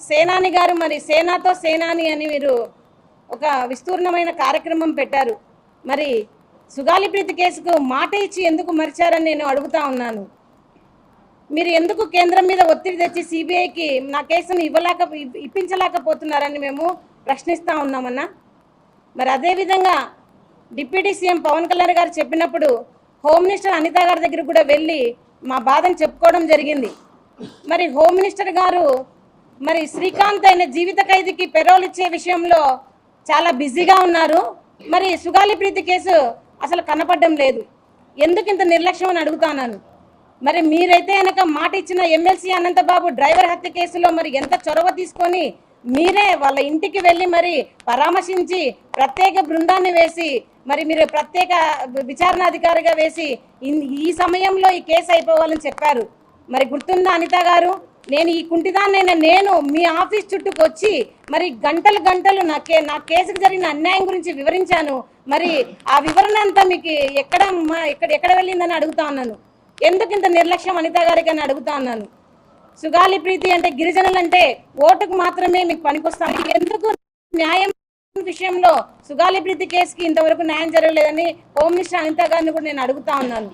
సేనాని గారు మరి సేనాతో సేనాని అని మీరు ఒక విస్తూర్ణమైన కార్యక్రమం పెట్టారు. మరి సుగాలి ప్రీతి కేసుకు మాట ఇచ్చి ఎందుకు మరిచారని నేను అడుగుతా ఉన్నాను. మీరు ఎందుకు కేంద్రం మీద ఒత్తిడి తెచ్చి సిబిఐకి నా కేసును ఇవ్వలేక ఇప్పించలేకపోతున్నారని మేము ప్రశ్నిస్తూ ఉన్నామన్నా? మరి అదేవిధంగా డిప్యూటీ సీఎం పవన్ కళ్యాణ్ గారు చెప్పినప్పుడు హోమ్ మినిస్టర్ అనిత గారి దగ్గర కూడా వెళ్ళి మా బాధను చెప్పుకోవడం జరిగింది. మరి హోమ్ మినిస్టర్ గారు మరి శ్రీకాంత్ అయిన జీవిత ఖైదీకి పెరోల్ ఇచ్చే విషయంలో చాలా బిజీగా ఉన్నారు. మరి సుగాలి ప్రీతి కేసు అసలు కనపడడం లేదు. ఎందుకు ఇంత నిర్లక్ష్యం అని అడుగుతాను మరి మీరైతే కనుక మాట ఇచ్చిన ఎమ్మెల్సీ అనంతబాబు డ్రైవర్ హత్య కేసులో మరి ఎంత చొరవ తీసుకొని మీరే వాళ్ళ ఇంటికి వెళ్ళి మరి పరామర్శించి ప్రత్యేక బృందాన్ని వేసి మరి మీరు ప్రత్యేక విచారణాధికారిగా వేసి ఈ సమయంలో ఈ కేసు అయిపోవాలని చెప్పారు. మరి గుర్తుందా అనిత గారు? నేను ఈ కుంటిదాన్నైనా నేను మీ ఆఫీస్ చుట్టూకు వచ్చి మరి గంటలు గంటలు నా కే నా కేసుకు జరిగిన అన్యాయం గురించి వివరించాను. మరి ఆ వివరణ అంతా మీకు ఎక్కడ ఎక్కడ ఎక్కడ వెళ్ళిందని అడుగుతా ఉన్నాను. ఎందుకు ఇంత నిర్లక్ష్యం అనిత గారికి అని అడుగుతా ఉన్నాను. సుగాలి ప్రీతి అంటే గిరిజనులు అంటే ఓటుకు మాత్రమే మీకు పనికొస్తాను ఎందుకు న్యాయం విషయంలో సుగాలి ప్రీతి కేసుకి ఇంతవరకు న్యాయం జరగలేదని హోమ్ మినిస్టర్ అనిత గారిని కూడా నేను అడుగుతా ఉన్నాను.